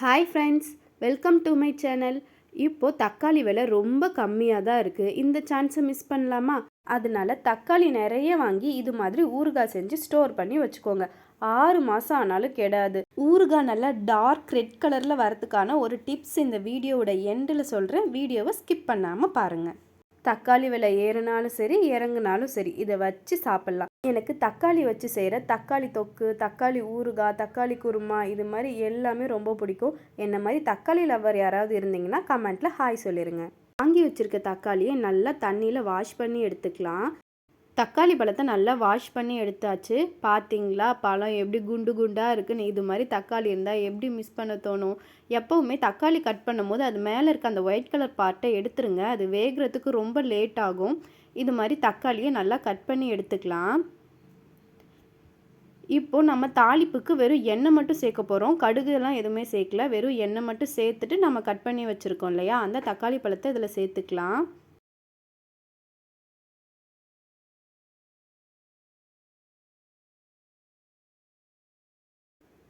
Hi friends welcome to my channel இப்போது தக்காளி விலை ரொம்ப கம்மியாக தான் இருக்குது இந்த சான்ஸை மிஸ் பண்ணலாமா? அதனால தக்காளி நிறைய வாங்கி இது மாதிரி ஊறுகாய் செஞ்சு ஸ்டோர் பண்ணி வச்சுக்கோங்க. ஆறு மாதம் ஆனாலும் கெடாது. ஊறுகாய் நல்லா டார்க் ரெட் கலரில் வரதுக்கான ஒரு டிப்ஸ் இந்த வீடியோவோட எண்டில் சொல்கிறேன் வீடியோவை ஸ்கிப் பண்ணாமல் பாருங்கள் தக்காளி விலை ஏறினாலும் சரி இறங்குனாலும் சரி இதை வச்சு சாப்பிட்லாம். எனக்கு தக்காளி வச்சு செய்கிற தக்காளி தொக்கு தக்காளி ஊறுகாய் தக்காளி குருமா இது மாதிரி எல்லாமே ரொம்ப பிடிக்கும். என்ன மாதிரி தக்காளி லவ்வர் யாராவது இருந்தீங்கன்னா கமெண்ட்டில் ஹாய் சொல்லிடுங்க வாங்கி வச்சுருக்க தக்காளியை நல்லா தண்ணியில் வாஷ் பண்ணி எடுத்துக்கலாம். தக்காளி பழத்தை நல்லா வாஷ் பண்ணி எடுத்தாச்சு. பார்த்தீங்களா பழம் எப்படி குண்டு குண்டாக இருக்குன்னு இது மாதிரி தக்காளி இருந்தால் எப்படி மிஸ் பண்ண தோணும்? எப்போவுமே தக்காளி கட் பண்ணும் போது அது மேலே இருக்க அந்த ஒயிட் கலர் பார்ட்டை எடுத்துருங்க. அது வேகிறதுக்கு ரொம்ப லேட் ஆகும். இது மாதிரி தக்காளியை நல்லா கட் பண்ணி எடுத்துக்கலாம். இப்போது நம்ம தாளிப்புக்கு வெறும் எண்ணெய் மட்டும் சேர்க்க போகிறோம் கடுகுலாம் எதுவுமே சேர்க்கல. வெறும் எண்ணெய் மட்டும் சேர்த்துட்டு நம்ம கட் பண்ணி வச்சுருக்கோம் இல்லையா? அந்த தக்காளி பழத்தை இதில் சேர்த்துக்கலாம்.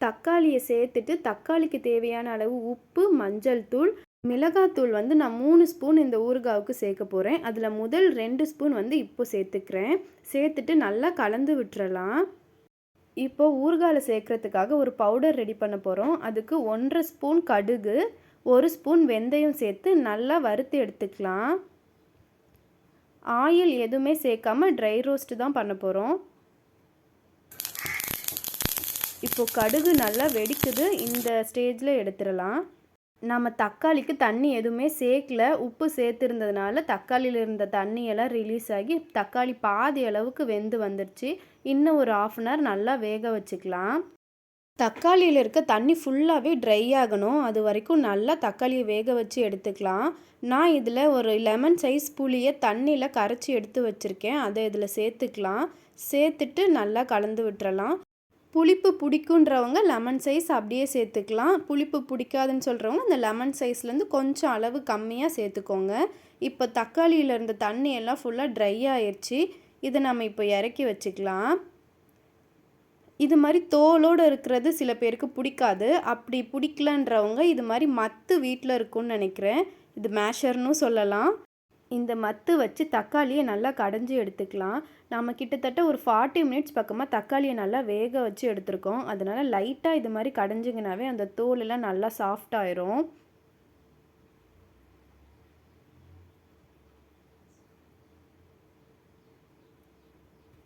தக்காளியை சேர்த்துட்டு தக்காளிக்கு தேவையான அளவு உப்பு மஞ்சள் தூள் மிளகாத்தூள் வந்து நான் மூணு ஸ்பூன் இந்த ஊறுகாவுக்கு சேர்க்க போகிறேன் அதில் முதல் ரெண்டு ஸ்பூன் வந்து இப்போ சேர்த்துக்கிறேன். சேர்த்துட்டு நல்லா கலந்து விட்டுறலாம். இப்போ ஊறுகாயில் சேர்க்குறதுக்காக ஒரு பவுடர் ரெடி பண்ண போகிறோம் அதுக்கு ஒன்றரை ஸ்பூன் கடுகு ஒரு ஸ்பூன் வெந்தயம் சேர்த்து நல்லா வறுத்து எடுத்துக்கலாம். ஆயில் எதுவுமே சேர்க்காம ட்ரை ரோஸ்ட்டு தான் பண்ண போகிறோம் இப்போது கடுகு நல்லா வெடிக்குது. இந்த ஸ்டேஜில் எடுத்துடலாம். நம்ம தக்காளிக்கு தண்ணி எதுவுமே சேர்க்கல. உப்பு சேர்த்துருந்ததுனால தக்காளியில் இருந்த தண்ணியெல்லாம் ரிலீஸ் ஆகி தக்காளி பாதி அளவுக்கு வெந்து வந்துடுச்சு இன்னும் ஒரு ஆஃப் அன் ஹவர் நல்லா வேக வச்சுக்கலாம். தக்காளியில் இருக்க தண்ணி ஃபுல்லாகவே ட்ரை ஆகணும். அது வரைக்கும் நல்லா தக்காளியை வேக வச்சு எடுத்துக்கலாம். நான் இதில் ஒரு லெமன் சைஸ் புளியை தண்ணியில் கரைச்சி எடுத்து வச்சுருக்கேன். அதை இதில் சேர்த்துக்கலாம். சேர்த்துட்டு நல்லா கலந்து விட்டுறலாம். புளிப்பு பிடிக்குன்றவங்க லெமன் சைஸ் அப்படியே சேர்த்துக்கலாம். புளிப்பு பிடிக்காதுன்னு சொல்கிறவங்க அந்த லெமன் சைஸ்லேருந்து கொஞ்சம் அளவு கம்மியாக சேர்த்துக்கோங்க. இப்போ தக்காளியில் இருந்த தண்ணி எல்லாம் ஃபுல்லாக ட்ரை ஆயிடுச்சு இதை நம்ம இப்போ இறக்கி வச்சுக்கலாம். இது மாதிரி தோலோடு இருக்கிறது சில பேருக்கு பிடிக்காது. அப்படி பிடிக்கலன்றவங்க இது மாதிரி மத்து வீட்டில் இருக்கும்னு நினைக்கிறேன். இது மேஷர்னு சொல்லலாம். இந்த மத்து வச்சு தக்காளியை நல்லா கடைஞ்சி எடுத்துக்கலாம். நம்ம கிட்டத்தட்ட ஒரு ஃபார்ட்டி மினிட்ஸ் பக்கமாக தக்காளியை நல்லா வேக வச்சு எடுத்துருக்கோம். அதனால் லைட்டாக இது மாதிரி கடைஞ்சிங்கனாவே அந்த தோலெல்லாம் நல்லா சாஃப்டாயிரும்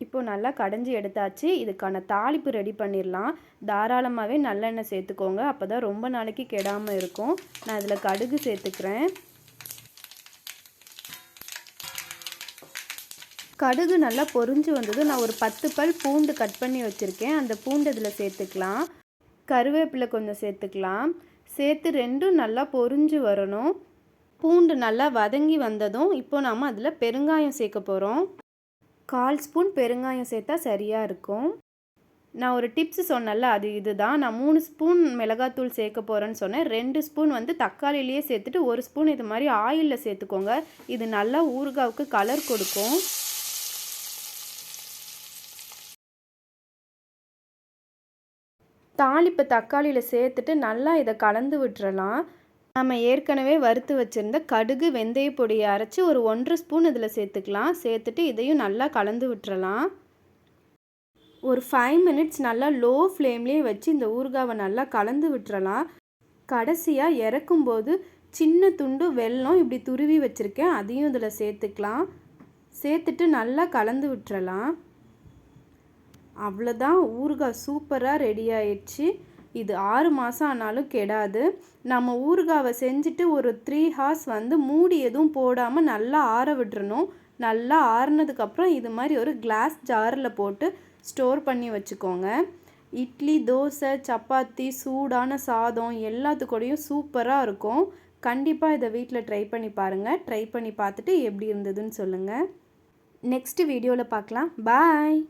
இப்போது நல்லா கடைஞ்சி எடுத்தாச்சு. இதுக்கான தாளிப்பு ரெடி பண்ணிடலாம். தாராளமாகவே நல்லெண்ணெய் சேர்த்துக்கோங்க. அப்போ தான் ரொம்ப நாளைக்கு கெடாமல் இருக்கும். நான் இதில் கடுகு சேர்த்துக்கிறேன். கடுகு நல்லா பொறிஞ்சு வந்தது. நான் ஒரு பத்து பல் பூண்டு கட் பண்ணி வச்சுருக்கேன். அந்த பூண்டு இதில் சேர்த்துக்கலாம். கருவேப்பிலை கொஞ்சம் சேர்த்துக்கலாம். சேர்த்து ரெண்டும் நல்லா பொறிஞ்சு வரணும். பூண்டு நல்லா வதங்கி வந்ததும் இப்போ நாம் அதில் பெருங்காயம் சேர்க்க போகிறோம் கால் ஸ்பூன் பெருங்காயம் சேர்த்தா சரியாக இருக்கும். நான் ஒரு டிப்ஸ் சொன்னல அது இதுதான். நான் மூணு ஸ்பூன் மிளகாத்தூள் சேர்க்க போகிறேன்னு சொன்னேன். ரெண்டு ஸ்பூன் வந்து தக்காளிலேயே சேர்த்துட்டு ஒரு ஸ்பூன் இது மாதிரி ஆயிலில் சேர்த்துக்கோங்க. இது நல்லா ஊறுகாவுக்கு கலர் கொடுக்கும். தாளிப்பு தக்காளியில் சேர்த்துட்டு நல்லா இதை கலந்து விட்டுறலாம். நம்ம ஏற்கனவே வறுத்து வச்சுருந்த கடுகு வெந்தய பொடியை அரைச்சி ஒரு ஒன்றரை ஸ்பூன் இதில் சேர்த்துக்கலாம். சேர்த்துட்டு இதையும் நல்லா கலந்து விட்டுறலாம். ஒரு ஃபைவ் மினிட்ஸ் நல்லா லோ ஃப்ளேம்லேயே வச்சு இந்த ஊறுகாவை நல்லா கலந்து விட்டுறலாம். கடைசியாக இறக்கும்போது சின்ன துண்டு வெல்லம் இப்படி துருவி வச்சுருக்கேன். அதையும் இதில் சேர்த்துக்கலாம். சேர்த்துட்டு நல்லா கலந்து விட்டுறலாம். அவ்வளோதான் ஊறுகாய் சூப்பராக ரெடி ஆயிடுச்சு. இது ஆறு மாதம் ஆனாலும் கெடாது. நம்ம ஊறுகாவை செஞ்சுட்டு ஒரு த்ரீ ஹார்ஸ் வந்து மூடி எதுவும் போடாமல் நல்லா ஆற விட்டுறணும். நல்லா ஆறுனதுக்கப்புறம் இது மாதிரி ஒரு கிளாஸ் ஜாரில் போட்டு ஸ்டோர் பண்ணி வச்சுக்கோங்க. இட்லி தோசை சப்பாத்தி சூடான சாதம் எல்லாத்துக்கூடையும் சூப்பராக இருக்கும். கண்டிப்பாக இதை வீட்டில் ட்ரை பண்ணி பாருங்கள் ட்ரை பண்ணி பார்த்துட்டு எப்படி இருந்ததுன்னு சொல்லுங்கள் நெக்ஸ்ட்டு வீடியோவில் பார்க்கலாம். பாய்